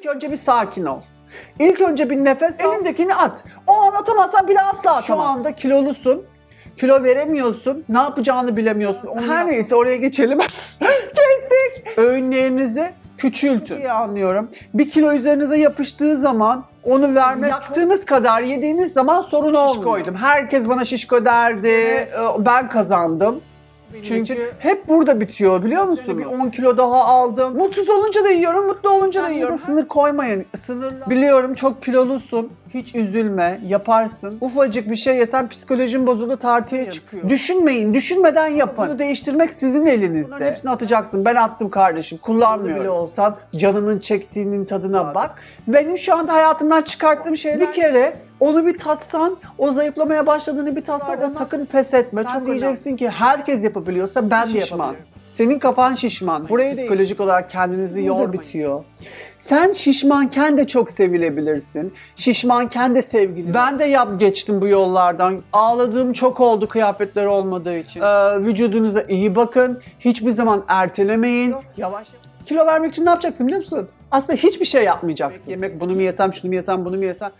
İlk önce bir sakin ol. İlk önce bir nefes al. Elindekini at. O an atamazsan bile asla atamazsın. Şu anda kilolusun. Kilo veremiyorsun. Ne yapacağını bilemiyorsun. Onu Her neyse oraya geçelim. Kestik. Öğünlerinizi küçültün. İyi anlıyorum. Bir kilo üzerinize yapıştığı zaman onu verme yaptığınız kadar yediğiniz zaman sorun olmuyor. Şişkoydum. Herkes bana şişko derdi. Ee, Ben kazandım. Çünkü hep burada bitiyor biliyor musun? Bir 10 kilo daha aldım. Mutsuz olunca da yiyorum, mutlu olunca da yiyorum. Sınır koymayın. Sınırla. Biliyorum çok kilolusun. Hiç üzülme, yaparsın. Ufacık bir şey yesen psikolojin bozuldu, tartıya çıkıyor. Düşünmeyin, düşünmeden yapın. Bunu değiştirmek sizin elinizde. Bunların hepsini atacaksın. Ben attım kardeşim, kullanmıyorum. bile olsan canının çektiğinin tadına bak. Benim şu anda hayatımdan çıkarttığım şeyler bir kere onu bir tatsan, o zayıflamaya başladığını bir tatsan da sakın pes etme. Çok diyeceksin ki herkes yapabiliyorsa ben de şişman. Senin kafan şişman. Burayı psikolojik olarak kendinizi yol bitiyor. Sen şişmanken de çok sevilebilirsin. Şişmanken de sevgili. Ben de yap geçtim bu yollardan. Ağladığım çok oldu kıyafetler olmadığı için. Ee, vücudunuza iyi bakın. Hiçbir zaman ertelemeyin. Yavaş. Kilo vermek için ne yapacaksın biliyor musun? Aslında hiçbir şey yapmayacaksın. Yemek bunu mu yesem, şunu mu yesem, bunu mu yesem.